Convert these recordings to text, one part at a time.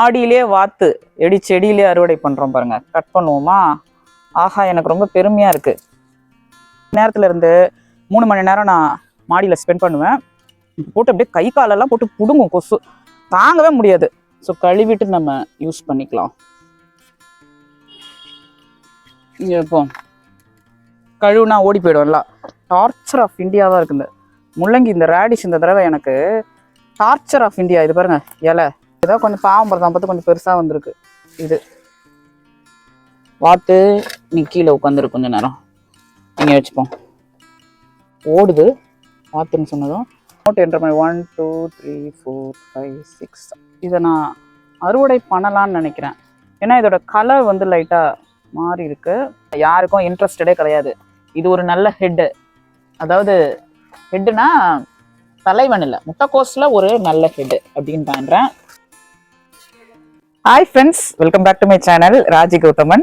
ஆடியிலே வாத்து எடி செடியிலே அறுவடை பண்ணுறோம் பாருங்க. கட் பண்ணுவோமா? ஆஹா எனக்கு ரொம்ப பெருமையாக இருக்குது நேரத்தில் இருந்து மூணு மணி நேரம் நான் மாடியில் ஸ்பெண்ட் பண்ணுவேன். போட்டு அப்படியே கை காலெல்லாம் போட்டு பிடுங்கும் கொசு. தாங்கவே முடியாது. ஸோ கழுவிட்டு நம்ம யூஸ் பண்ணிக்கலாம். இப்போ கழுவுனா ஓடி போயிடும்ல. டார்ச்சர் ஆஃப் இந்தியாவாக இருக்குது முள்ளங்கி இந்த ரேடிஷ் இந்த தடவை எனக்கு டார்ச்சர் ஆஃப் இந்தியா இது பாருங்க இலை. ஏதோ கொஞ்சம் பாவம் பரதம் பார்த்து கொஞ்சம் பெருசாக வந்திருக்கு. இது. வாத்து நீ கீழே உட்காந்துரு கொஞ்சம் நேரம். இங்கே வச்சுப்போம். ஓடுது. வாத்துன்னு சொன்னதும். நோட் என்ற மாதிரி one two three four five six இதை நான் அறுவடை பண்ணலான்னு நினைக்கிறேன். ஏன்னா இதோட கலர் வந்து லைட்டாக மாறி இருக்கு. யாருக்கும் இன்ட்ரெஸ்டடே கிடையாது. இது ஒரு நல்ல ஹெட்டு அதாவது ஹெட்டுனா தலைவன் இல்லை. முட்டைக்கோஸில் ஒரு நல்ல ஹெட்டு அப்படின்னு பண்ணுறேன் hi friends welcome back to my channel Raji Gowthaman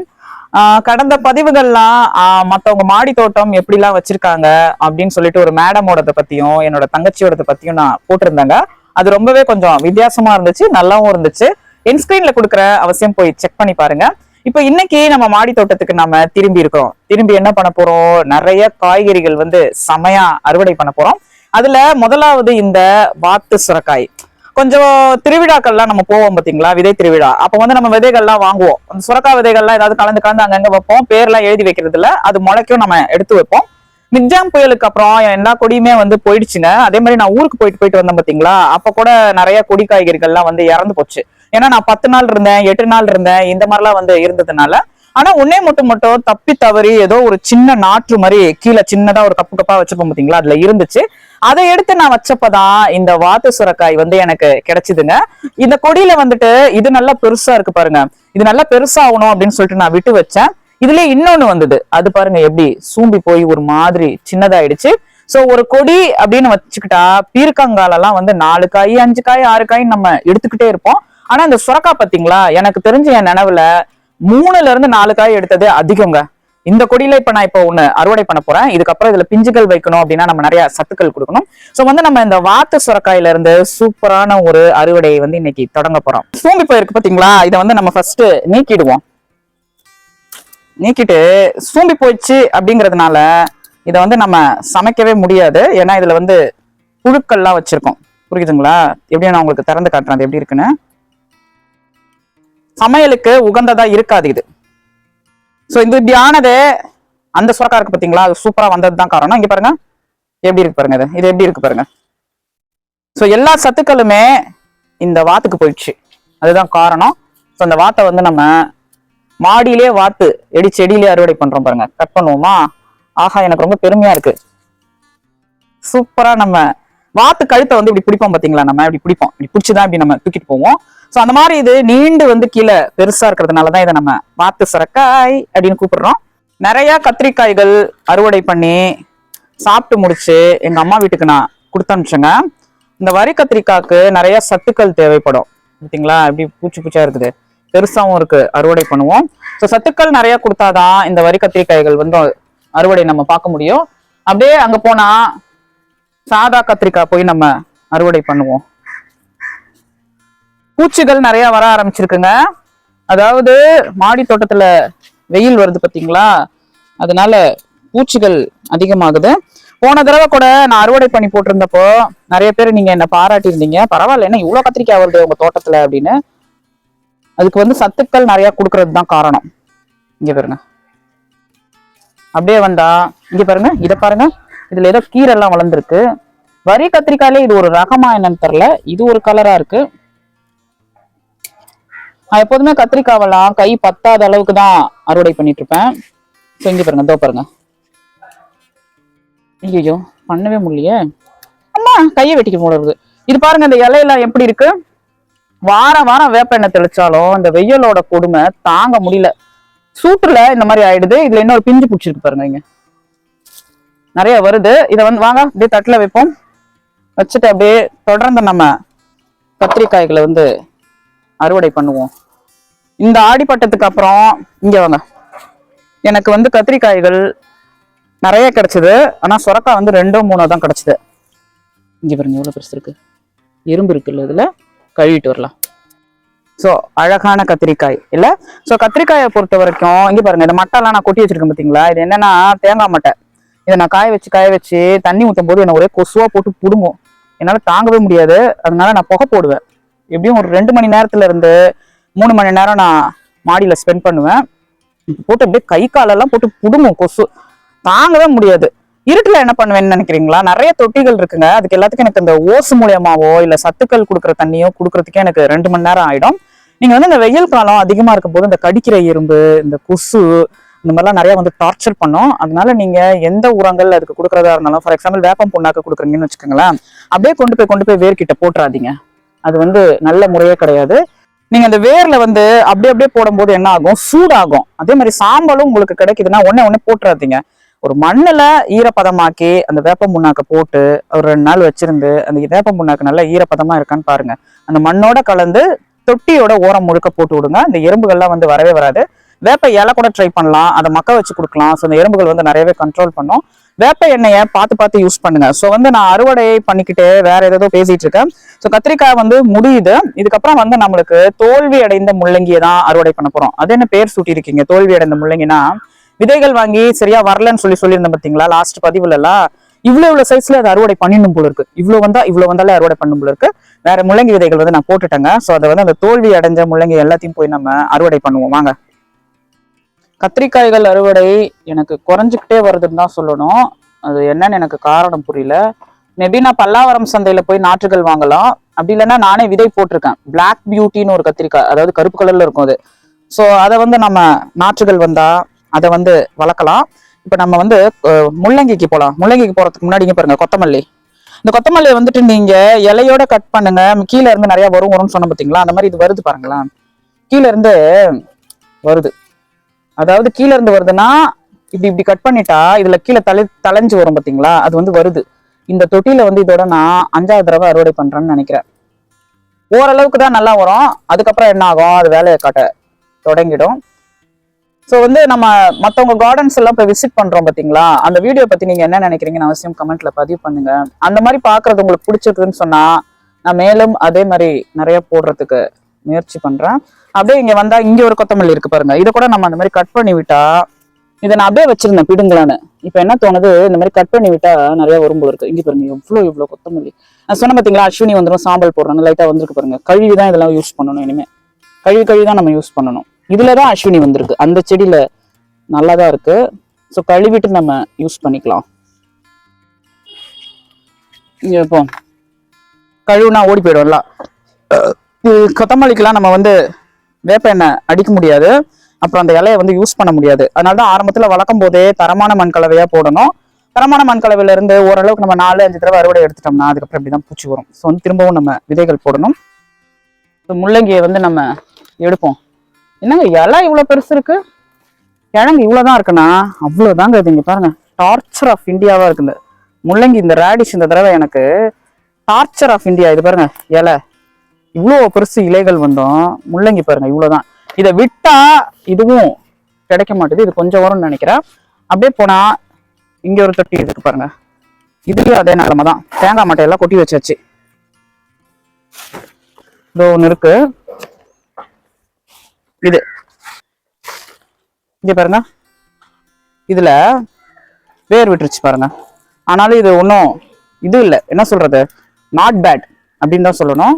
கடந்த பதிவுகள்லாம் மற்றவங்க மாடி தோட்டம் எப்படிலாம் வச்சிருக்காங்க அப்படின்னு சொல்லிட்டு ஒரு மேடமோடத பத்தியும் என்னோட தங்கச்சியோடத பத்தியும் நான் போட்டிருந்தாங்க. அது ரொம்பவே கொஞ்சம் வித்தியாசமா இருந்துச்சு நல்லாவும் இருந்துச்சு. என் ஸ்கிரீன்ல கொடுக்குற அவசியம் போய் செக் பண்ணி பாருங்க. இப்போ இன்னைக்கு நம்ம மாடி தோட்டத்துக்கு நம்ம திரும்பி இருக்கிறோம். திரும்பி என்ன பண்ண போறோம்? நிறைய காய்கறிகள் வந்து செமையா அறுவடை பண்ண போறோம். அதுல முதலாவது இந்த வாத்து சுரக்காய். கொஞ்சம் திருவிழாக்கள்லாம் நம்ம போவோம் பாத்தீங்களா? விதை திருவிழா. அப்ப வந்து நம்ம விதைகள்லாம் வாங்குவோம். அந்த சுரக்கா விதைகள்லாம் ஏதாவது கலந்து கலந்து அங்கங்க வைப்போம். பேர்லாம் எழுதி வைக்கிறது இல்ல அது முளைக்கும் நம்ம எடுத்து வைப்போம். மிக்ஜாம் புயலுக்கு அப்புறம் எல்லா கொடியுமே வந்து போயிடுச்சுங்க அதே மாதிரி நான் ஊருக்கு போயிட்டு போயிட்டு வந்தேன் பாத்தீங்களா? அப்ப கூட நிறைய கொடி காய்கறிகள்லாம் வந்து இறந்து போச்சு. ஏன்னா நான் பத்து நாள் இருந்தேன் எட்டு நாள் இருந்தேன். இந்த மாதிரிலாம் வந்து இருந்ததுனால. ஆனா உன்னே மட்டும் மட்டும் தப்பி தவறி ஏதோ ஒரு சின்ன நாற்று மாதிரி கீழே சின்னதா ஒரு கப்பு கப்பா வச்சிருப்போம் பாத்தீங்களா? அதுல இருந்துச்சு. அதை எடுத்து நான் வச்சப்பதான் இந்த வாத்து சுரக்காய் வந்து எனக்கு கிடைச்சதுங்க. இந்த கொடியில வந்துட்டு இது நல்லா பெருசா இருக்கு பாருங்க. இது நல்லா பெருசாகணும் அப்படின்னு சொல்லிட்டு நான் விட்டு வச்சேன். இதுல இன்னொன்னு வந்தது. அது பாருங்க எப்படி? சூம்பி போய் ஒரு மாதிரி சின்னதாயிடுச்சு. சோ ஒரு கொடி அப்படின்னு வச்சுக்கிட்டா பீர்க்கங்காலெல்லாம் வந்து நாலு காய் அஞ்சு காய் ஆறு காய் நம்ம எடுத்துக்கிட்டே இருப்போம். ஆனா இந்த சுரக்கா பாத்தீங்களா? எனக்கு தெரிஞ்ச என் நினைவுல மூணுல இருந்து நாலு காய் எடுத்தது அதிகங்க. இந்த கொடியில இப்ப நான் இப்போ ஒண்ணு அறுவடை பண்ண போறேன். இதுக்கப்புறம் இதுல பிஞ்சுகள் வைக்கணும் அப்படின்னா நம்ம நிறைய சத்துக்கள் கொடுக்கணும். சோ வந்து நம்ம இந்த வாத்து சுரக்காயில இருந்து சூப்பரான ஒரு அறுவடையை வந்து இன்னைக்கு தொடங்க போறோம். சூம்பி போயிருக்கு பாத்தீங்களா? இதை வந்து நம்ம ஃபர்ஸ்ட் நீக்கிடுவோம். நீக்கிட்டு சூம்பி போயிடுச்சு அப்படிங்கறதுனால இதை வந்து நம்ம சமைக்கவே முடியாது. ஏன்னா இதுல வந்து புழுக்கள்லாம் வச்சிருக்கோம். புரியுதுங்களா? எப்படி நான் உங்களுக்கு திறந்து காட்டுறேன் அது எப்படி இருக்குன்னு. சமையலுக்கு உகந்ததா இருக்காது இது. ஸோ இந்த இப்படியானது அந்த சுரக்கா இருக்கு பார்த்தீங்களா? அது சூப்பராக வந்தது தான் காரணம். இங்கே பாருங்க. எப்படி இருக்கு பாருங்க இது? இது எப்படி இருக்கு பாருங்க. ஸோ எல்லா சத்துக்களுமே இந்த வாத்துக்கு போயிடுச்சு. அதுதான் காரணம். ஸோ அந்த வாத்தை வந்து நம்ம மாடியிலே வாத்து எடி செடியிலே அறுவடை பண்றோம் பாருங்க. கட் பண்ணுவோமா? ஆஹா எனக்கு ரொம்ப பெருமையா இருக்கு. சூப்பரா நம்ம வாத்து கழுத்தை வந்து இப்படி பிடிப்போம் பாத்தீங்களா நம்ம? இப்படி பிடிப்போம். இப்படி பிடிச்சிதான் இப்படி நம்ம தூக்கிட்டு போவோம். ஸோ அந்த மாதிரி இது நீண்டு வந்து கீழே பெருசா இருக்கிறதுனாலதான் இதை நம்ம வாத்து சரக்காய் அப்படின்னு கூப்பிடுறோம். நிறைய கத்திரிக்காய்கள் அறுவடை பண்ணி சாப்பிட்டு முடிச்சு எங்க அம்மா வீட்டுக்கு நான் கொடுத்து அனுப்பிச்சேங்க. இந்த வரி கத்திரிக்காய்க்கு நிறைய சத்துக்கள் தேவைப்படும். பார்த்தீங்களா இப்படி பூச்சி பூச்சா இருக்குது. பெருசாவும் இருக்கு. அறுவடை பண்ணுவோம். ஸோ சத்துக்கள் நிறைய கொடுத்தாதான் இந்த வரி கத்திரிக்காய்கள் வந்து அறுவடை நம்ம பார்க்க முடியும். அப்படியே அங்க போனா சாதா கத்திரிக்காய் போய் நம்ம அறுவடை பண்ணுவோம். பூச்சிகள் நிறைய வர ஆரம்பிச்சிருக்குங்க. அதாவது மாடி தோட்டத்துல வெயில் வருது பார்த்தீங்களா அதனால பூச்சிகள் அதிகமாகுது. போன தடவை கூட நான் அறுவடை பண்ணி போட்டிருந்தப்போ நிறைய பேர் நீங்க என்ன பாராட்டியிருந்தீங்க. பரவாயில்ல என்ன இவ்வளவு கத்திரிக்காய் வருது உங்க தோட்டத்துல அப்படின்னு. அதுக்கு வந்து சத்துக்கள் நிறைய கொடுக்கறது தான் காரணம். இங்க பாருங்க. அப்படியே வந்தா இங்க பாருங்க இத பாருங்க. இதுல ஏதோ கீரை எல்லாம் வளர்ந்துருக்கு. வரி கத்திரிக்காயிலே இது ஒரு ரகமா என்னன்னு தெரியல. இது ஒரு கலரா இருக்கு. நான் எப்போதுமே கத்திரிக்காவெல்லாம் கை பத்தாத அளவுக்கு தான் அறுவடை பண்ணிட்டு இருப்பேன். ஸோ பாருங்க இதோ பாருங்க. ஐயோ பண்ணவே முடியலையே. அம்மா கையை வெட்டிக்க போடுறது. இது பாருங்க இந்த இலையெல்லாம் எப்படி இருக்கு? வாரம் வாரம் வேப்ப எண்ணெய் தெளிச்சாலும் இந்த வெயிலோட கொடுமை தாங்க முடியல. சூட்டுல இந்த மாதிரி ஆயிடுது. இதுல இன்னொரு பிஞ்சு பிடிச்சிருக்கு பாருங்க இங்க. நிறைய வருது. இதை வந்து வாங்க அப்படியே தட்டில் வைப்போம். வச்சுட்டு அப்படியே தொடர்ந்து நம்ம கத்திரிக்காய்களை வந்து அறுவடை பண்ணுவோம். இந்த ஆடிப்பட்டத்துக்கு அப்புறம் இங்கே வாங்க. எனக்கு வந்து கத்திரிக்காய்கள் நிறைய கிடச்சிது. ஆனால் சுரக்காய் வந்து ரெண்டோ மூணோ தான் கிடச்சிது. இங்கே பாருங்க எவ்வளோ பெருசு இருக்கு. இரும்பு இருக்குல்ல இதில். கழுவிட்டு வரலாம். ஸோ அழகான கத்திரிக்காய். இல்லை? ஸோ கத்திரிக்காயை பொறுத்த வரைக்கும் இங்கே பாருங்கள் இந்த மட்டைலாம் நான் கொட்டி வச்சுருக்கேன் பார்த்தீங்களா இது என்னென்னா தேங்காய் மட்டை. இதை நான் காய வச்சு காய வச்சு தண்ணி ஊற்றும் போது என்ன ஒரே கொசுவாக போட்டு பிடுங்கும். என்னால் தாங்கவே முடியாது. அதனால நான் புகை போடுவேன். எப்படியும் ஒரு ரெண்டு மணி நேரத்துல இருந்து மூணு மணி நேரம் நான் மாடியில் ஸ்பெண்ட் பண்ணுவேன். போட்டு அப்படியே கை காலெல்லாம் போட்டு பிடுங்கும் கொசு. தாங்கவே முடியாது. இருட்டில் என்ன பண்ணுவேன்னு நினைக்கிறீங்களா? நிறைய தொட்டிகள் இருக்குங்க. அதுக்கு எல்லாத்துக்கும் எனக்கு இந்த ஓசு மூலியமாவோ இல்லை சத்துக்கள் கொடுக்குற தண்ணியோ கொடுக்கறதுக்கே எனக்கு ரெண்டு மணி நேரம் ஆகிடும் நீங்கள் வந்து இந்த வெயில் காலம் அதிகமாக இருக்கும் போது இந்த கடிக்கிற எறும்பு இந்த கொசு இந்த மாதிரிலாம் நிறைய வந்து டார்ச்சர் பண்ணோம். அதனால நீங்க எந்த உரங்கள் அதுக்கு கொடுக்கறதா இருந்தாலும் ஃபார் எக்ஸாம்பிள் வேப்பம் புண்ணாக்கு கொடுக்குறீங்கன்னு வச்சுக்கோங்களேன் அப்படியே கொண்டு போய் கொண்டு போய் வேர்கிட்ட போட்டுறாதீங்க. அது வந்து நல்ல முறையே கிடையாது. நீங்க அந்த வேர்ல வந்து அப்படியே அப்படியே போடும்போது என்ன ஆகும்? சூடாகும். அதே மாதிரி சாம்பலும் உங்களுக்கு கிடைக்குதுன்னா உடனே உடனே போட்டுறாதீங்க. ஒரு மண்ணில் ஈரப்பதமாக்கி அந்த வேப்ப முன்னாக்க போட்டு ஒரு ரெண்டு நாள் வச்சிருந்து அந்த வேப்ப முன்னாக்கு நல்லா ஈரப்பதமா இருக்கான்னு பாருங்க. அந்த மண்ணோட கலந்து தொட்டியோட ஓரம் முழுக்க போட்டு விடுங்க. அந்த எறும்புகள்லாம் வந்து வரவே வராது. வேப்ப இலை கூட ட்ரை பண்ணலாம். அதை மக்க வச்சு கொடுக்கலாம். ஸோ இந்த எறும்புகள் வந்து நிறையவே கண்ட்ரோல் பண்ணும். வேப்ப எண்ணெயை பார்த்து பார்த்து யூஸ் பண்ணுங்க. ஸோ வந்து நான் அறுவடை பண்ணிக்கிட்டு வேற ஏதோ பேசிட்டு இருக்கேன். ஸோ கத்திரிக்காய் வந்து முடியுது. இதுக்கப்புறம் வந்து நம்மளுக்கு தோல்வி அடைந்த முள்ளங்கியை தான் அறுவடை பண்ண போறோம். அது என்ன பேர் சூட்டியிருக்கீங்க தோல்வி அடைந்த முள்ளங்கினா விதைகள் வாங்கி சரியா வரலன்னு சொல்லி சொல்லியிருந்தேன் பார்த்தீங்களா? லாஸ்ட் பதிவுல எல்லாம் இவ்வளவு இவ்வளவு சைஸ்ல அதை அறுவடை பண்ணிடணும் போல இருக்கு. இவ்வளவு வந்தா இவ்வளவு வந்தாலே அறுவடை பண்ணும் போல இருக்கு. வேற முள்ளங்கி விதைகள் வந்து நான் போட்டுட்டேங்க. ஸோ அதை வந்து அந்த தோல்வி அடைஞ்ச முள்ளங்கி எல்லாத்தையும் போய் நம்ம அறுவடை பண்ணுவோம். வாங்க. கத்திரிக்காய்கள் அறுவடை எனக்கு குறைஞ்சிக்கிட்டே வருதுன்னு தான் சொல்லணும். அது என்னன்னு எனக்கு காரணம் புரியல. மேபி நான் பல்லாவரம் சந்தையில போய் நாற்றுகள் வாங்கலாம். அப்படி இல்லைன்னா நானே விதை போட்டிருக்கேன். பிளாக் பியூட்டின்னு ஒரு கத்திரிக்காய் அதாவது கருப்பு கலர்ல இருக்கும் அது. ஸோ அதை வந்து நம்ம நாற்றுகள் வந்தா அதை வந்து வளர்க்கலாம். இப்போ நம்ம வந்து முள்ளங்கிக்கு போகலாம் முள்ளங்கிக்கு போறதுக்கு முன்னாடி இங்க பாருங்க கொத்தமல்லி. இந்த கொத்தமல்லியை வந்துட்டு நீங்க இலையோட கட் பண்ணுங்க. கீழே இருந்து நிறைய வரும் வரும்னு சொன்ன பார்த்தீங்களா? அந்த மாதிரி இது வருது பாருங்களேன். கீழே இருந்து வருது. அதாவது கீழே இருந்து வருதுன்னா இப்படி இப்படி கட் பண்ணிட்டா இதுல கீழே தலை தலைஞ்சு வரும் பாத்தீங்களா? அது வந்து வருது. இந்த தொட்டியில வந்து இதோட நான் அஞ்சாவது தடவை அறுவடை பண்றேன்னு நினைக்கிறேன். ஓரளவுக்கு தான் நல்லா வரும். அதுக்கப்புறம் என்ன ஆகும்? அது வேலையை காட்ட தொடங்கிடும். ஸோ வந்து நம்ம மற்றவங்க கார்டன்ஸ் எல்லாம் போய் விசிட் பண்றோம் பார்த்தீங்களா அந்த வீடியோ பத்தி நீங்க என்ன நினைக்கிறீங்கன்னு அவசியம் கமெண்ட்ல பதிவு பண்ணுங்க. அந்த மாதிரி பாக்குறது உங்களுக்கு பிடிச்சிருக்குன்னு சொன்னா நான் மேலும் அதே மாதிரி நிறைய போடுறதுக்கு முயற்சி பண்றேன். அப்படியே இங்க வந்தா இங்க ஒரு கொத்தமல்லி இருக்கு பாருங்க. இதை கூட நம்ம அந்த மாதிரி கட் பண்ணி விட்டா இதை நான் அப்படியே வச்சிருந்தேன் பிடுங்கலான்னு. இப்ப என்ன தோணுது? இந்த மாதிரி கட் பண்ணி விட்டா நிறைய உரும்பு இருக்கு. இங்க பாருங்க எவ்வளவு இவ்வளவு கொத்தமல்லி. நான் சொன்ன பாத்தீங்களா அஸ்வினி வந்துடும் சாம்பல் போடுறாங்க லைட்டா வந்திருக்கு பாருங்க. கழுவி தான் இதெல்லாம் யூஸ் பண்ணணும் இனிமே. கழுவி கழுவி தான் நம்ம யூஸ் பண்ணணும். இதுலதான் அஸ்வினி வந்திருக்கு. அந்த செடியில நல்லா தான் இருக்கு. ஸோ கழுவிட்டு நம்ம யூஸ் பண்ணிக்கலாம். இங்க இப்போ கழுவுனா ஓடி போயிடும்ல இது கொத்தமல்லிக்கெல்லாம் நம்ம வந்து வேப்ப எண்ணெய் அடிக்க முடியாது. அப்புறம் அந்த இலையை வந்து யூஸ் பண்ண முடியாது. அதனால தான் ஆரம்பத்தில் வளர்க்கும் போதே தரமான மண் கலவையாக போடணும். தரமான மண் கலவையில இருந்து ஓரளவுக்கு நம்ம நாலு அஞ்சு தடவை அறுவடை எடுத்துட்டோம்னா அதுக்கப்புறம் இப்படிதான் பூச்சி வரும். ஸோ வந்து திரும்பவும் நம்ம விதைகள் போடணும். ஸோ முள்ளங்கியை வந்து நம்ம எடுப்போம். என்னங்க இலை இவ்வளோ பெருசு இருக்கு? கிழங்கு இவ்வளோதான் இருக்குன்னா அவ்வளோதாங்க இது பாருங்க. டார்ச்சர் ஆஃப் இந்தியாவாக இருக்குது. முள்ளங்கி இந்த ரேடிஷ் இந்த தடவை எனக்கு. டார்ச்சர் ஆஃப் இந்தியா இது பாருங்க இலை. இவ்வளோ பெருசு இலைகள் வந்தோம். முள்ளங்கி பாருங்க இவ்வளோதான் இதை விட்டா இதுவும் கிடைக்க மாட்டேது. இது கொஞ்சம் வரும்னு நினைக்கிறேன். அப்படியே போனா இங்க ஒரு தொட்டி இருக்கு பாருங்க. இதுலயும் அதே நிலமை தான். தேங்காய் மட்டையெல்லாம் கொட்டி வச்சாச்சு. இதோ ஒன்று இருக்கு. இது. இங்க பாருங்க. இதுல வேர் விட்டுருச்சு பாருங்க. ஆனாலும் இது ஒன்றும் இது இல்லை. என்ன சொல்றது? நாட் பேட் அப்படின்னு தான் சொல்லணும்.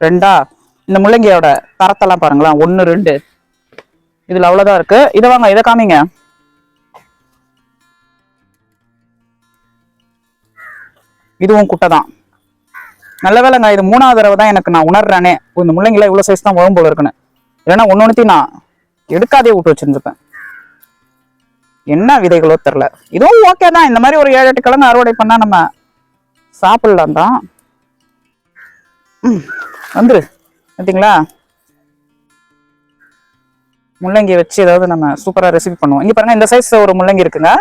ரெண்டா? இந்த முள்ளங்கியோட தரத்தெல்லாம் பாருங்களேன். ஒன்று ரெண்டு. இதுல அவ்வளோதான் இருக்கு. இதை வாங்க இதை காமிங்க. இதுவும் குட்டை தான் நல்ல வேலைங்க. இது மூணாவது தடவை தான் எனக்கு நான் உணர்றேனே. இந்த முள்ளங்கில இவ்வளவு சைஸ் தான் வரும் இருக்குன்னு. இல்லைன்னா ஒன்று நான் எடுக்காதே விட்டு வச்சுருந்துருப்பேன். என்ன விதைகளோ தெரில இதுவும் ஓகே தான். இந்த மாதிரி ஒரு ஏழு எட்டு கிழங்கு அறுவடை பண்ணா நம்ம சாப்பிட்லாம் தான் வந்துரு. பார்த்தீங்களா முள்ளங்கி வச்சு ஏதாவது நம்ம சூப்பராக ரெசிபி பண்ணுவோம். இங்கே பாருங்கள் இந்த சைஸ் ஒரு முள்ளங்கி இருக்குங்க.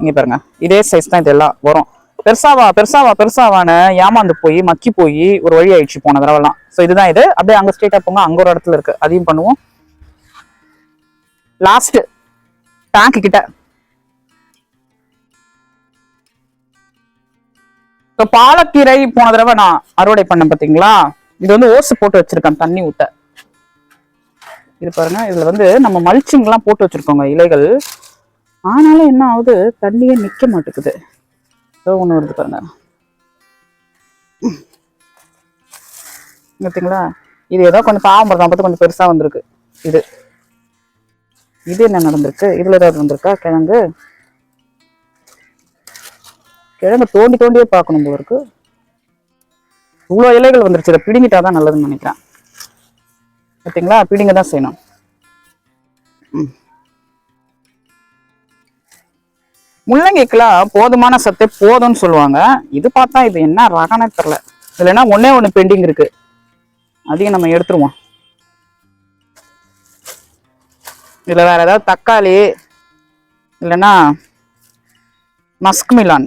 இங்கே பாருங்க இதே சைஸ் தான் இதெல்லாம் வரும். பெருசாவா பெருசாவா பெருசாவான்னு ஏமாந்து போய் மக்கி போய் ஒரு வழி ஆயிடுச்சு போன தடவைலாம். ஸோ இதுதான் இது. அப்படியே அங்கே ஸ்ட்ரெயிட்டாக போங்க அங்கே ஒரு இடத்துல இருக்குது அதையும் பண்ணுவோம். லாஸ்ட் டேங்க் கிட்ட. இப்போ பாலக்கீரை போன தடவை நான் அறுவடை பண்ணேன் பார்த்தீங்களா இது வந்து ஓசு போட்டு வச்சிருக்கேன் தண்ணி ஊட்ட இது பாருங்க இதுல வந்து நம்ம மல்ச்சிங்லாம் போட்டு வச்சிருக்கோங்க இலைகள். ஆனாலும் என்ன ஆகுது தண்ணியே நிக்க மாட்டேங்குது. ஏதோ ஒண்ணு வருது பாருங்க. பார்த்தீங்களா இது ஏதோ கொஞ்சம் பாவம் பார்த்து பார்த்து கொஞ்சம் பெருசா வந்திருக்கு இது. இது என்ன நடந்திருக்கு? இதுல ஏதாவது வந்திருக்கா? கிழங்கு? கிழங்கு தோண்டி தோண்டியே பார்க்கணும் போல இருக்கு. இவ்வளோ இலைகள் வந்துருச்சு. இதை பிடுங்கிட்டாதான் நல்லதுன்னு நினைக்கிறேன். பார்த்தீங்களா பிடிங்க தான் செய்யணும். ம். முள்ளங்கிக்கெல்லாம் போதுமான சத்தே போதும்னு சொல்லுவாங்க. இது பார்த்தா இது என்ன ரகனே தெரில இல்லைன்னா ஒன்றே ஒன்று பெண்டிங் இருக்கு. அதையும் நம்ம எடுத்துருவோம். இதுல வேற ஏதாவது தக்காளி இல்லைன்னா மஸ்க் மிலான்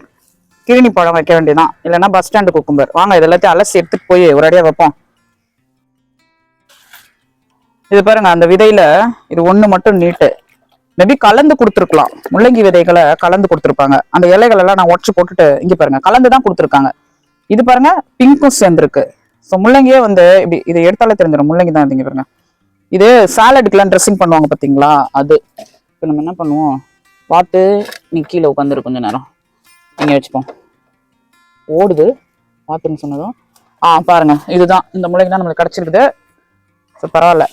கிருணி பழம் வைக்க வேண்டியதான் இல்லைன்னா பஸ் ஸ்டாண்டு குக்கும்பர் வாங்க இது எல்லாத்தையும் அலசி எடுத்துட்டு போய் ஒரு வைப்போம். இது பாருங்க அந்த விதையில இது ஒண்ணு மட்டும் நீட்டு மேபி கலந்து கொடுத்துருக்கலாம். முள்ளங்கி விதைகளை கலந்து கொடுத்துருப்பாங்க. அந்த இலைகள் எல்லாம் நான் உடச்சு போட்டுட்டு இங்க பாருங்க கலந்து தான் கொடுத்துருக்காங்க. இது பாருங்க பிங்க்கும் சேர்ந்துருக்கு. ஸோ முள்ளங்கியே வந்து இப்படி இதை எடுத்தாலே தெரிஞ்சிடும். முள்ளங்கி தான் இங்க பாருங்க. இது சாலடுக்கெல்லாம் ட்ரெஸ்ஸிங் பண்ணுவாங்க பார்த்தீங்களா அது. இப்போ நம்ம என்ன பண்ணுவோம்? பார்த்து நீ கீழே உட்காந்துரு கொஞ்ச நேரம். இங்கே வச்சுப்போம். ஓடுது. பார்த்துன்னு சொன்னதும். ஆ பாருங்க. இதுதான். இந்த முளைக்கு தான் நம்மளுக்கு கிடச்சிருக்குது. ஸோ பரவாயில்ல.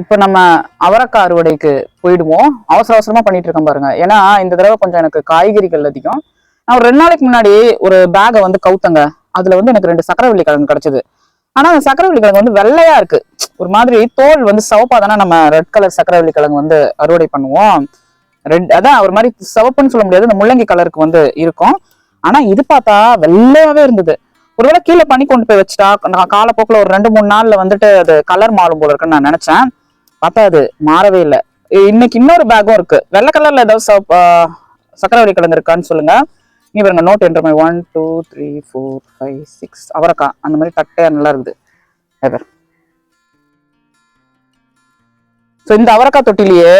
இப்போ நம்ம அவரக்காய் அறுவடைக்கு போயிடுவோம். அவசர அவசரமா பண்ணிட்டு இருக்கோம் பாருங்க. ஏன்னா இந்த தடவை கொஞ்சம் எனக்கு காய்கறிகள் அதிகம். நான் ஒரு ரெண்டு நாளைக்கு முன்னாடி ஒரு பேகை வந்து கவுத்தங்க. அதுல வந்து எனக்கு ரெண்டு சக்கரவள்ளி கிழங்கு கிடைச்சது. ஆனா அந்த சக்கரவள்ளி கிழங்கு வந்து வெள்ளையா இருக்கு. ஒரு மாதிரி தோல் வந்து சவப்பா தானே நம்ம ரெட் கலர் சக்கரவள்ளி கிழங்கு வந்து அறுவடை பண்ணுவோம். ரெட் அதான் ஒரு மாதிரி சிவப்புன்னு சொல்ல முடியாது. இந்த முள்ளங்கி கலருக்கு வந்து இருக்கும். ஆனா இது பார்த்தா வெள்ளையாவே இருந்தது. ஒருவேளை கீழே பண்ணி கொண்டு போய் வச்சுட்டா நான் காலப்போக்கில் ஒரு ரெண்டு மூணு நாள்ல வந்துட்டு அது கலர் மாறும் போல இருக்குன்னு நான் நினைச்சேன். பார்த்தா அது மாறவே இல்லை. இன்னைக்கு இன்னொரு பேக்கும் இருக்கு. வெள்ளை கலர்ல ஏதாவது சிவப்பு, ஆஹ், சக்கரவள்ளி இருக்கான்னு சொல்லுங்க. நீ பாருங்க நோட் என்ற மாதிரி one two three four five six அவரக்கா அந்த மாதிரி தட்டையா நல்லா இருக்குது. எவர் ஸோ இந்த அவரக்காய் தொட்டிலேயே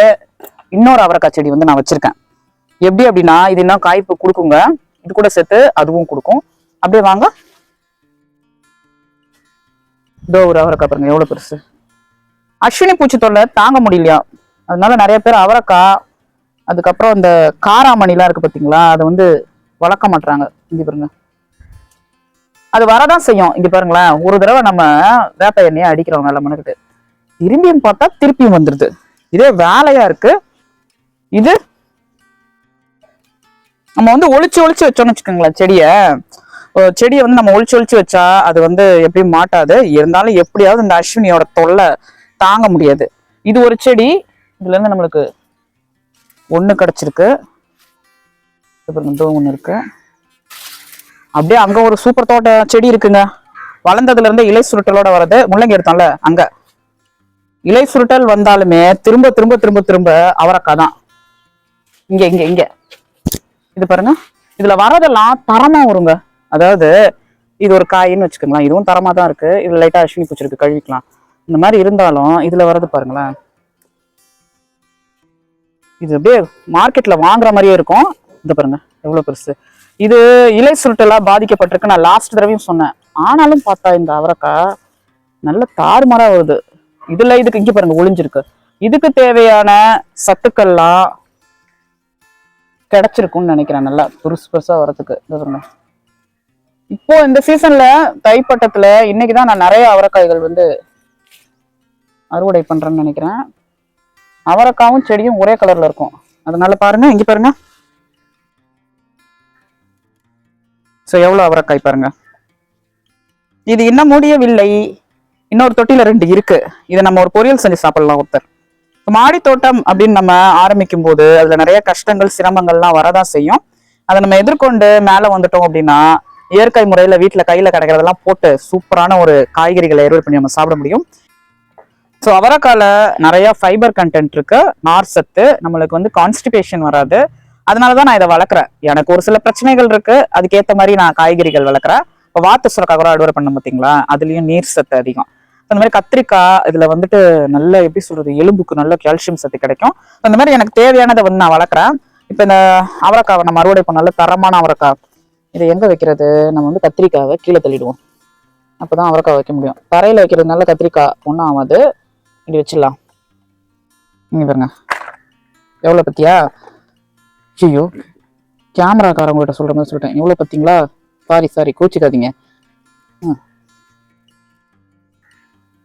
இன்னொரு அவரக்காய் செடி வந்து நான் வச்சிருக்கேன். எப்படி அப்படின்னா இது இன்னும் காய்ப்பு கொடுக்குங்க? இது கூட சேர்த்து அதுவும் கொடுக்கும். அப்படியே வாங்க. இதோ ஒரு அவரக்காய் பாருங்க எவ்வளவு பெருசு. அஸ்வினி பூச்சி தொல்லை தாங்க முடியலையா? அதனால நிறைய பேர் அவரக்காய் அதுக்கப்புறம் இந்த காராமணிலாம் இருக்கு பாத்தீங்களா அதை வந்து வளர்க்க மாட்றாங்க. இங்கே பாருங்க. அது வரதான் செய்யும். இங்க பாருங்களேன் ஒரு தடவை நம்ம வேப்ப எண்ணெயை அடிக்கிறோம் நல்ல மனுக்கிட்டு திரும்பியும் பார்த்தா திருப்பியும் வந்துருது. இதே வேலையா இருக்கு. இது? நம்ம வந்து ஒழிச்சு ஒழிச்சு வச்சோம்னு வச்சுக்கோங்களேன் செடியை. செடியை வந்து நம்ம ஒழிச்சு ஒழிச்சு வச்சா அது வந்து எப்படியும் மாட்டாது. இருந்தாலும் எப்படியாவது இந்த அஸ்வினியோட தொல்லை தாங்க முடியாது. இது ஒரு செடி இதுல இருந்து நம்மளுக்கு ஒன்று கிடச்சிருக்கு. அப்புறம் பாருங்க, ஒன்று இருக்கு. அப்படியே அங்கே ஒரு சூப்பர் தோட்ட செடி இருக்குங்க. வளர்ந்ததுல இருந்து இலை சுருட்டலோட வர்றது முள்ளங்கி எடுத்தோம்ல அங்கே. இலை சுருட்டல் வந்தாலுமே திரும்ப திரும்ப திரும்ப திரும்ப அவரக்காய் தான். இங்க இங்க இங்க. இது பாருங்க. இதுல வரதெல்லாம் தரமா வருங்க. அதாவது இது ஒரு காயின்னு வச்சுக்கோங்களேன். இதுவும் தரமா தான் இருக்கு. இதுல லைட்டா அஸ்வினி பூச்சிருக்கு கழுவிக்கலாம். இந்த மாதிரி இருந்தாலும் இதுல வரது பாருங்களேன். இது அப்படியே மார்க்கெட்ல வாங்குற மாதிரியே இருக்கும். இது பாருங்க எவ்வளவு பெருசு. இது இலை சுருட்டெல்லாம் பாதிக்கப்பட்டிருக்கு. நான் லாஸ்ட் தடவையும் சொன்னேன். ஆனாலும் பார்த்தா இந்த அவரைக்காய் நல்ல தாறுமாறா வருது. இதுல இதுக்கு இங்க பாருங்க ஒளிஞ்சிருக்கு. இதுக்கு தேவையான சத்துக்கள்லாம் கிடைச்சிருக்கும்னு நினைக்கிறேன். நல்லா புருசு புருசாக வரதுக்கு இப்போ இந்த சீசன்ல தைப்பட்டத்துல இன்னைக்குதான் நான் நிறைய அவரைக்காய்கள் வந்து அறுவடை பண்றேன்னு நினைக்கிறேன். அவரைக்காவும் செடியும் ஒரே கலர்ல இருக்கும். அதனால பாருங்க இங்க பாருங்க. சோ எவ்வளவு அவரைக்காய் பாருங்க. இது இன்னும் முடியவில்லை. இன்னொரு தொட்டில ரெண்டு இருக்கு. இதை நம்ம ஒரு பொரியல் செஞ்சு சாப்பிடலாம் ஒருத்தர். மாடி தோட்டம் அப்படின்னு நம்ம ஆரம்பிக்கும் போது அதுல நிறைய கஷ்டங்கள் சிரமங்கள்லாம் வரதான் செய்யும். அதை நம்ம எதிர்கொண்டு மேல வந்துட்டோம் அப்படின்னா இயற்கை முறையில வீட்டுல கையில கிடைக்கிறதெல்லாம் போட்டு சூப்பரான ஒரு காய்கறிகளை அறுவடை பண்ணி நம்ம சாப்பிட முடியும். ஸோ அவரைக்கால நிறைய ஃபைபர் கண்டென்ட் இருக்கு. நார் சத்து நம்மளுக்கு வந்து கான்ஸ்டிபேஷன் வராது. அதனால தான் நான் இதை வளர்க்குறேன். எனக்கு ஒரு சில பிரச்சனைகள் இருக்கு. அதுக்கேற்ற மாதிரி நான் காய்கறிகள் வளர்க்குறேன். இப்போ வாத்து சுரக்காய் கூட அறுவடை பண்ண பார்த்தீங்களா? அதுலயும் நீர் சத்து அதிகம். அந்த மாதிரி கத்திரிக்காய் இதுல வந்துட்டு நல்ல எப்படி சொல்றது எலும்புக்கு நல்ல கால்சியம் சத்து கிடைக்கும். அந்த மாதிரி எனக்கு தேவையானதை வந்து நான் வளர்க்குறேன். இப்போ இந்த அவரைக்காவை நம்ம அறுவடை இப்போ நல்ல தரமான அவரைக்காய். இதை எங்கே வைக்கிறது? நம்ம வந்து கத்திரிக்காவை கீழே தள்ளிடுவோம். அப்பதான் அவரைக்காய் வைக்க முடியும். தரையில வைக்கிறதுனால கத்திரிக்காய் ஒன்றும் ஆகாது. இப்படி வச்சிடலாம். இங்கே பாருங்க. எவ்வளோ பற்றியா ஐயோ கேமராக்காரங்கள்ட்ட சொல்கிற மாதிரி சொல்லிட்டேன். எவ்வளோ பார்த்தீங்களா சாரி சாரி கோச்சிக்காதீங்க.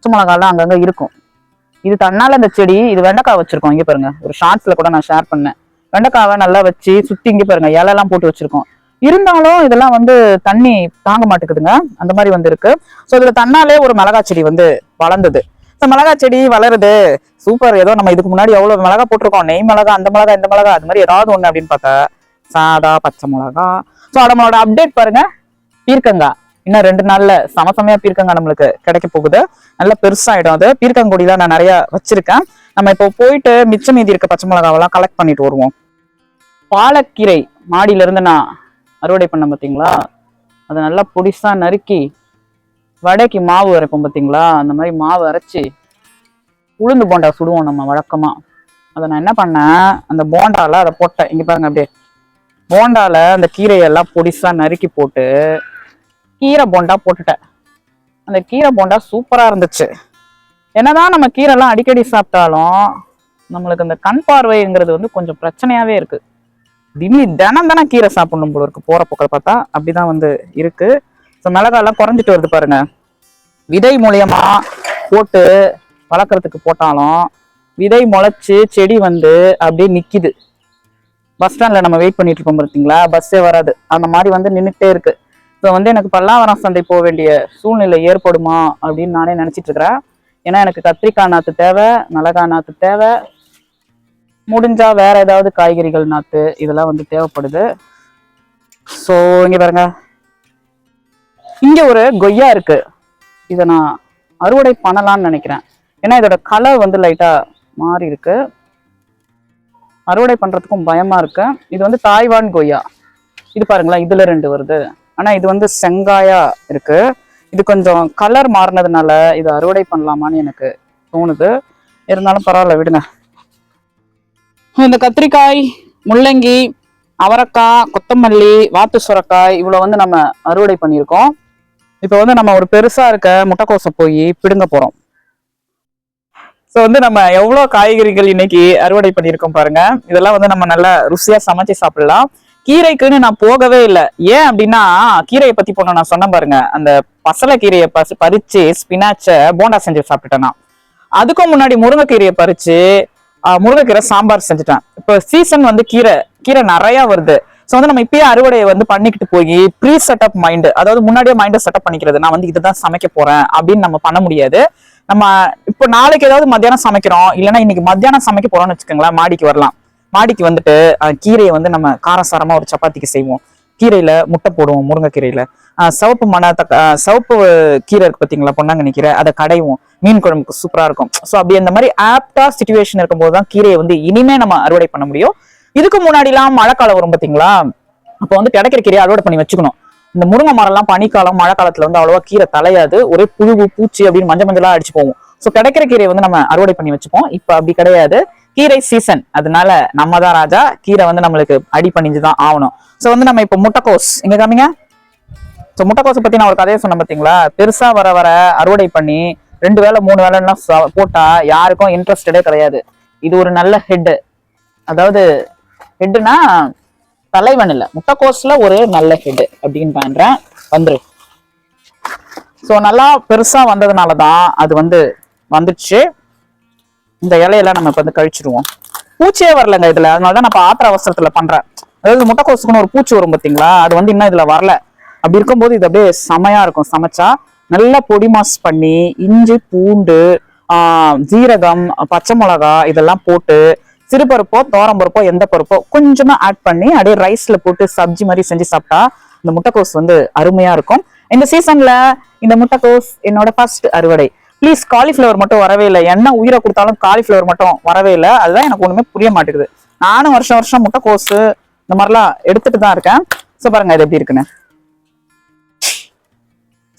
பச்சை மிளகாலாம் அங்கங்கே இருக்கும். இது தன்னால இந்த செடி இது வெண்டைக்காய் வச்சிருக்கோம். இங்க பாருங்க. ஒரு ஷார்ட்ஸில் கூட நான் ஷேர் பண்ணேன். வெண்டைக்காவை நல்லா வச்சு சுத்தி இங்க பாருங்க இலையெல்லாம் போட்டு வச்சிருக்கோம். இருந்தாலும் இதெல்லாம் வந்து தண்ணி தாங்க மாட்டேங்குதுங்க. அந்த மாதிரி வந்து இருக்கு ஸோ இதுல தன்னாலே ஒரு மிளகாய் செடி வந்து வளர்ந்தது. ஸோ மிளகாய் செடி வளருது. சூப்பர் ஏதோ நம்ம இதுக்கு முன்னாடி எவ்வளோ மிளகா போட்டிருக்கோம். நெய் மிளகா அந்த மிளகா இந்த மிளகா அது மாதிரி ஏதாவது ஒண்ணு அப்படின்னு பார்த்தா சாதா பச்சை மிளகா. ஸோ நம்மளோட அப்டேட் பாருங்க. பீர்க்கங்காய் இன்னும் ரெண்டு நாள்ல சமசமையா பீர்க்கங்காய் நம்மளுக்கு கிடைக்க போகுது. நல்லா பெருசாயிடும் அது. பீர்க்கங்கொடி தான் நான் நிறைய வச்சிருக்கேன். நம்ம இப்போ போயிட்டு மிச்சம் மீதி இருக்க பச்சை மிளகாவெல்லாம் கலெக்ட் பண்ணிட்டு வருவோம். பாலக்கீரை மாடியில இருந்து நான் அறுவடை பண்ண பார்த்தீங்களா அதை நல்லா பொடிசா நறுக்கி வடைக்கு மாவு அரைப்போம் பார்த்தீங்களா அந்த மாதிரி மாவு அரைச்சி உளுந்து போண்டா சுடுவோம் நம்ம வழக்கமா. அதை நான் என்ன பண்ணேன்? அந்த போண்டால அதை போட்டேன். இங்க பாருங்க அப்படியே. போண்டால அந்த கீரையெல்லாம் பொடிசா நறுக்கி போட்டு கீரை போண்டா போட்டுட்டேன். அந்த கீரை போண்டா சூப்பராக இருந்துச்சு. என்னதான் நம்ம கீரைலாம் அடிக்கடி சாப்பிட்டாலும் நம்மளுக்கு அந்த கண் பார்வைங்கிறது வந்து கொஞ்சம் பிரச்சனையாகவே இருக்குது திடீர் தினம் தானே கீரை சாப்பிடணும் போல இருக்குது போகிற பக்கம் பார்த்தா அப்படிதான் வந்து இருக்குது ஸோ மிளகாலாம் குறைஞ்சிட்டு வருது பாருங்க. விதை மூலயமா போட்டு வளர்க்குறதுக்கு போட்டாலும் விதை முளைச்சி செடி வந்து அப்படியே நிற்கிது பஸ் ஸ்டாண்டில் நம்ம வெயிட் பண்ணிட்டு இருக்கோம் பார்த்தீங்களா பஸ்ஸே வராது. அந்த மாதிரி வந்து நின்றுட்டே இருக்குது ஸோ வந்து எனக்கு பல்லாவரம் சந்தை போக வேண்டிய சூழ்நிலை ஏற்படுமா அப்படின்னு நானே நினைச்சிட்டு இருக்கிறேன். ஏன்னா எனக்கு கத்திரிக்காய் நாற்று தேவை மிளகாய் நாற்று தேவை. முடிஞ்சா வேற ஏதாவது காய்கறிகள் நாற்று இதெல்லாம் வந்து தேவைப்படுது. ஸோ இங்கே பாருங்க. இங்கே ஒரு கொய்யா இருக்கு. இதை நான் அறுவடை பண்ணலாம்னு நினைக்கிறேன். ஏன்னா இதோட கலர் வந்து லைட்டாக மாறி இருக்கு. அறுவடை பண்றதுக்கும் பயமா இருக்கு. இது வந்து தாய்வான் கொய்யா. இது பாருங்களேன் இதுல ரெண்டு வருது. ஆனால் இது வந்து செங்காயாக இருக்குது இது கொஞ்சம் கலர் மாறினதுனால இது அறுவடை பண்ணலாமான்னு எனக்கு தோணுது. இருந்தாலும் பரவாயில்ல விடுங்க. இந்த கத்திரிக்காய் முள்ளங்கி அவரைக்காய் கொத்தமல்லி வாத்து சுரக்காய் இவ்வளோ வந்து நம்ம அறுவடை பண்ணியிருக்கோம். இப்போ வந்து நம்ம ஒரு பெருசாக இருக்க முட்டைக்கோசை போய் பிடுங்க போகிறோம் ஸோ வந்து நம்ம எவ்வளோ காய்கறிகள் இன்னைக்கு அறுவடை பண்ணியிருக்கோம் பாருங்க. இதெல்லாம் வந்து நம்ம நல்லா ருசியாக சமைச்சு சாப்பிடலாம். கீரைக்குன்னு நான் போகவே இல்லை. ஏன் அப்படின்னா கீரையை பத்தி போன நான் சொன்னேன் பாருங்க. அந்த பசலை கீரையை பசி பறிச்சு ஸ்பினாச்சை போண்டா செஞ்சு சாப்பிட்டுட்டேன். நான் அதுக்கும் முன்னாடி முருங்கைக்கீரையை பறிச்சு முருங்கைக்கீரை சாம்பார் செஞ்சுட்டேன். இப்போ சீசன் வந்து கீரை கீரை நிறைய வருது. ஸோ வந்து நம்ம இப்பயே அறுவடையை வந்து பண்ணிக்கிட்டு போய் ப்ரீ செட்டப் மைண்டு அதாவது முன்னாடியே மைண்டை செட்டப் பண்ணிக்கிறது. நான் வந்து இதுதான் சமைக்க போறேன் அப்படின்னு நம்ம பண்ண முடியாது. நம்ம இப்போ நாளைக்கு ஏதாவது மத்தியானம் சமைக்கிறோம் இல்லைன்னா இன்னைக்கு மத்தியானம் சமைக்க போறோம்னு வச்சுக்கோங்களேன் மாடிக்கு வரலாம். மாடிக்கு வந்துட்டு கீரையை வந்து நம்ம காரசாரமாக ஒரு சப்பாத்திக்கு செய்வோம். கீரையில முட்டை போடுவோம் முருங்கைக்கீரையில அஹ், சிவப்பு மண தக்க சிவப்பு கீரை இருக்கு பாத்தீங்களா பொன்னாங்கண்ணி கீரை அதை கடைவோம். மீன் குழம்புக்கு சூப்பரா இருக்கும். ஸோ அப்படி அந்த மாதிரி ஆப்டா சுச்சுவேஷன் இருக்கும்போது தான் கீரையை வந்து இனிமே நம்ம அறுவடை பண்ண முடியும். இதுக்கு முன்னாடிலாம் மழைக்காலம் வரும் பாத்தீங்களா? அப்போ வந்து கிடைக்கிற கீரையை அறுவடை பண்ணி வச்சுக்கணும். இந்த முருங்கை மரம்லாம் பனிக்காலம் மழை காலத்துல வந்து அவ்வளவா கீரை தலையாது. ஒரே புழு பூச்சி அப்படின்னு மஞ்சள் மஞ்சளா அடிச்சு போவோம் ஸோ கிடைக்கிற கீரையை வந்து நம்ம அறுவடை பண்ணி வச்சுப்போம். இப்போ அப்படி கிடையாது. கீரை சீசன் அதனால நம்ம தான் ராஜா கீரை வந்து நம்மளுக்கு அடி பண்ணிஞ்சுதான் ஆகணும். ஸோ வந்து நம்ம இப்போ முட்டைக்கோஸ் இங்க காமிங்க. ஸோ முட்டைக்கோஸை பத்தி நான் ஒரு கதையை சொன்னேன் பார்த்தீங்களா? பெருசா வர வர அறுவடை பண்ணி ரெண்டு வேளை மூணு வேலைன்னா போட்டா யாருக்கும் இன்ட்ரெஸ்டடே கிடையாது. இது ஒரு நல்ல ஹெட்டு அதாவது ஹெட்டுனா தலைவன் இல்லை முட்டைக்கோஸ்ல ஒரு நல்ல ஹெட்டு அப்படின்னு பண்றேன் வந்துரு. ஸோ நல்லா பெருசா வந்ததுனால தான் அது வந்து வந்துடுச்சு இந்த இலையெல்லாம் நம்ம இப்ப வந்து கழிச்சிடுவோம் பூச்சியே வரலங்க இதுல. அதனால தான் நான் ஆத்திர அவசரத்துல பண்றேன். அதாவது முட்டைக்கோசுக்குன்னு ஒரு பூச்சி வரும் பாத்தீங்களா? அது வந்து இன்னும் இதுல வரல. அப்படி இருக்கும்போது இது அப்படியே செமையா இருக்கும். சமைச்சா நல்லா பொடி மாஸ் பண்ணி இஞ்சி பூண்டு ஜீரகம் பச்சை மிளகா இதெல்லாம் போட்டு சிறுபருப்போ பருப்போ எந்த பருப்போ கொஞ்சமா ஆட் பண்ணி அப்படியே ரைஸ்ல போட்டு சப்ஜி மாதிரி செஞ்சு சாப்பிட்டா இந்த முட்டைக்கோஸ் வந்து அருமையா இருக்கும். இந்த சீசன்ல இந்த முட்டைக்கோஸ் என்னோட ஃபர்ஸ்ட் அறுவடை. ப்ளீஸ் காலிஃப்ளவர் மட்டும் வரவே இல்லை. என்ன உயிரை கொடுத்தாலும் காலிஃப்ளவர் மட்டும் வரவே இல்லை. அதுதான் எனக்கு ஒன்றுமே புரிய மாட்டேங்குது. நானும் வருஷம் வருஷம் முட்டைக்கோஸ் இந்த மாதிரிலாம் எடுத்துட்டு தான் இருக்கேன். ஸோ பாருங்க இது எப்படி இருக்குன்னு.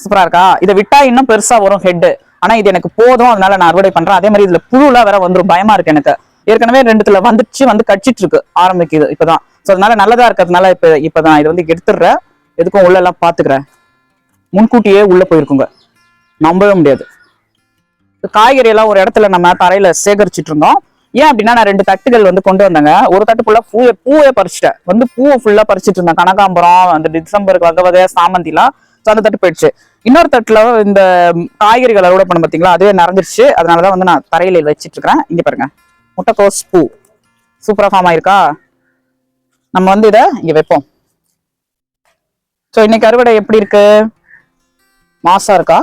சூப்பரா இருக்கா? இதை விட்டா இன்னும் பெருசா வரும் ஹெட் ஆனா இது எனக்கு போதும். அதனால நான் அறுவடை பண்றேன். அதே மாதிரி இதுல புழுலாம் வேற வந்துடும் பயமா இருக்கு எனக்கு. ஏற்கனவே ரெண்டுத்துல வந்துச்சு வந்து கடிச்சிட்டு இருக்கு ஆரம்பிக்குது இப்பதான். ஸோ அதனால நல்லதா இருக்கிறதுனால இப்ப இப்பதான் இது வந்து எடுத்துடுறேன். எதுக்கும் உள்ள எல்லாம் பாத்துக்கிறேன். முன்கூட்டியே உள்ள போயிருக்குங்க. நம்பவே முடியாது. காய்கறி எல்லாம் ஒரு இடத்துல நம்ம தரையில சேகரிச்சுட்டு இருந்தோம். ஏன் அப்படின்னா நான் ரெண்டு தட்டுகள் வந்து கொண்டு வந்தேங்க. ஒரு தட்டு ஃபுல்லா பூவை பூவே பறிச்சிட்டேன். வந்து பூவை ஃபுல்லா பறிச்சிட்டு இருந்தேன். கனகாம்பரம் அந்த டிசம்பருக்கு வகை வகையா சாமந்திலாம் ஸோ அந்த தட்டு போயிடுச்சு. இன்னொரு தட்டுல இந்த காய்கறிகள் அறுவடை பண்ண பார்த்தீங்களா? அதுவே நிறைஞ்சிருச்சு. அதனாலதான் வந்து நான் தரையில வச்சிட்டு இருக்கிறேன். இங்க பாருங்க. முட்டைக்கோஸ் பூ. சூப்பரா ஃபார்ம் ஆயிருக்கா? நம்ம வந்து இதை இங்க வைப்போம். ஸோ இன்னைக்கு அறுவடை எப்படி இருக்கு? மாசா இருக்கா?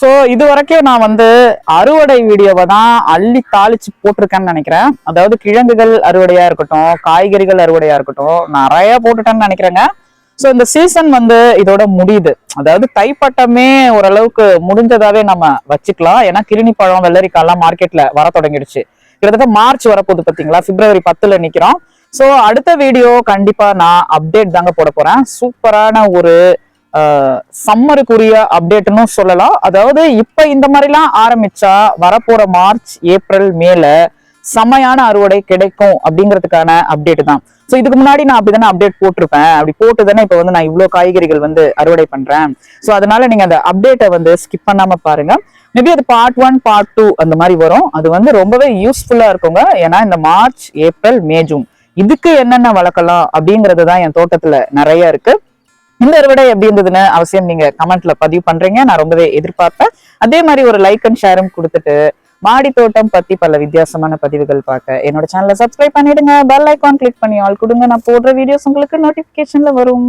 ஸோ இது வரைக்கும் நான் வந்து அறுவடை வீடியோவை தான் அள்ளி தாளிச்சு போட்டிருக்கேன்னு நினைக்கிறேன். அதாவது கிழங்குகள் அறுவடையா இருக்கட்டும் காய்கறிகள் அறுவடையா இருக்கட்டும் நிறைய போட்டுட்டேன்னு நினைக்கிறேங்க. ஸோ இந்த சீசன் வந்து இதோட முடியுது. அதாவது தைப்பட்டமே ஓரளவுக்கு முடிஞ்சதாவே நம்ம வச்சுக்கலாம். ஏன்னா கிருணி பழம் வெள்ளரிக்காய் எல்லாம் மார்க்கெட்ல வர தொடங்கிடுச்சு. கிட்டத்தட்ட மார்ச் வரப்போகுது பாத்தீங்களா? பிப்ரவரி பத்துல நிக்கிறோம். ஸோ அடுத்த வீடியோ கண்டிப்பா நான் அப்டேட் தாங்க போட போறேன். சூப்பரான ஒரு சம்மருக்குரிய அப்டேட்னு சொல்லலாம். அதாவது இப்ப இந்த மாதிரிலாம் ஆரம்பிச்சா வரப்போற மார்ச் ஏப்ரல் மேல செமையான அறுவடை கிடைக்கும் அப்படிங்கிறதுக்கான அப்டேட் தான். ஸோ இதுக்கு முன்னாடி நான் அப்படிதானே அப்டேட் போட்டிருப்பேன். அப்படி போட்டு தானே இப்போ வந்து நான் இவ்வளோ காய்கறிகள் வந்து அறுவடை பண்றேன். ஸோ அதனால நீங்க அந்த அப்டேட்டை வந்து ஸ்கிப் பண்ணாம பாருங்க. மேபி அது பார்ட் ஒன் பார்ட் டூ அந்த மாதிரி வரும். அது வந்து ரொம்பவே யூஸ்ஃபுல்லா இருக்குங்க. ஏன்னா இந்த மார்ச் ஏப்ரல் மே ஜூன். இதுக்கு என்னென்ன வளர்க்கலாம் அப்படிங்கிறது தான் என் தோட்டத்துல நிறைய இருக்கு. இந்த அறுவடை எப்படி இருந்ததுன்னு அவசியம் நீங்க கமெண்ட்ல பதிவு பண்றீங்க. நான் ரொம்பவே எதிர்பார்ப்பேன். அதே மாதிரி ஒரு லைக் அண்ட் ஷேரும் கொடுத்துட்டு மாடி தோட்டம் பத்தி பல வித்தியாசமான பதிவுகள் பார்க்க என்னோட சேனலை சப்ஸ்கிரைப் பண்ணிடுங்க. பெல் ஐக்கான் கிளிக் பண்ணி ஆல் கொடுங்க. நான் போடுற வீடியோஸ் உங்களுக்கு நோட்டிபிகேஷன்ல வரும்.